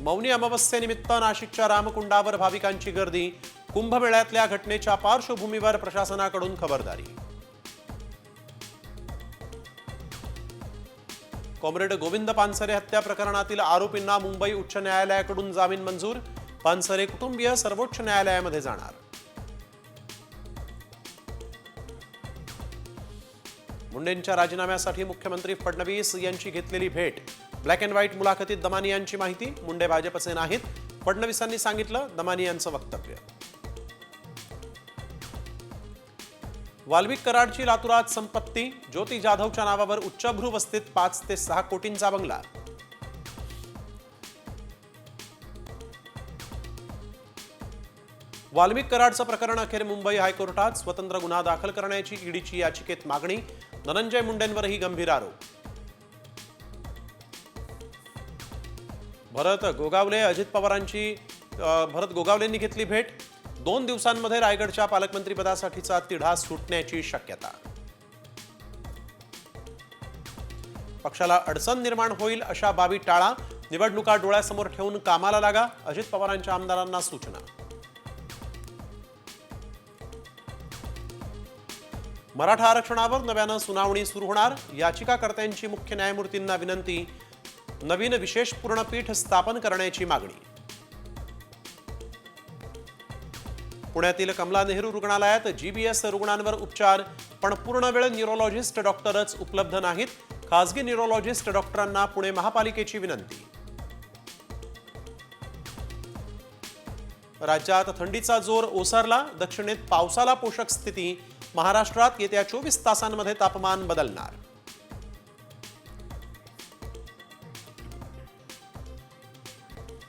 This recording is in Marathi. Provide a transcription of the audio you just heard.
मौनी अमावस्येनिमित्त नाशिकच्या रामकुंडावर भाविकांची गर्दी. कुंभमेळ्यातल्या घटनेच्या पार्श्वभूमीवर प्रशासनाकडून खबरदारी. कॉम्रेड गोविंद पानसरे हत्या प्रकरणातील आरोपींना मुंबई उच्च न्यायालयाकडून जामीन मंजूर. पानसरे कुटुंबीय सर्वोच्च न्यायालयामध्ये जाणार. मुंडेंच्या राजीनाम्यासाठी मुख्यमंत्री फडणवीस यांची घेतलेली भेट. ब्लॅक अँड व्हाईट मुलाखतीत दमानी यांची माहिती. मुंडे भाजपचे नाहीत. फडणवीसांनी सांगितलं दमानी यांचं वक्तव्य. वाल्मिक कराडची लातुरात संपत्ती. ज्योती जाधवच्या नावावर उच्चभ्रू वस्तीत पाच ते सहा कोटींचा बंगला. वाल्मिक कराडचं प्रकरण अखेर मुंबई हायकोर्टात. स्वतंत्र गुन्हा दाखल करण्याची ईडीची याचिकेत मागणी. धनंजय मुंडेंवरही गंभीर आरोप. भरत गोगावले अजित पवारांची भरत गोगावलेंनी घेतली भेट. दोन दिवसांमध्ये रायगडच्या पालकमंत्रीपदासाठीचा तिढा सुटण्याची शक्यता. पक्षाला अडचण निर्माण होईल अशा बाबी टाळा. निवडणुका डोळ्यासमोर ठेवून कामाला लागा अजित पवारांच्या आमदारांना सूचना. मराठा आरक्षणावर नव्यानं सुनावणी सुरू होणार. याचिकाकर्त्यांची मुख्य न्यायमूर्तींना विनंती नवीन विशेष पूर्णपीठ स्थापन करण्याची मागणी. पुण्यातील कमला नेहरू रुग्णालयात जीबीएस रुग्णांवर उपचार पण पूर्णवेळ न्यूरोलॉजिस्ट डॉक्टरच उपलब्ध नाहीत. खासगी न्यूरोलॉजिस्ट डॉक्टरांना पुणे महापालिकेची विनंती. राज्यात थंडीचा जोर ओसरला दक्षिणेत पावसाला पोषक स्थिती. महाराष्ट्रात येत्या चोवीस तासांमध्ये तापमान बदलणार.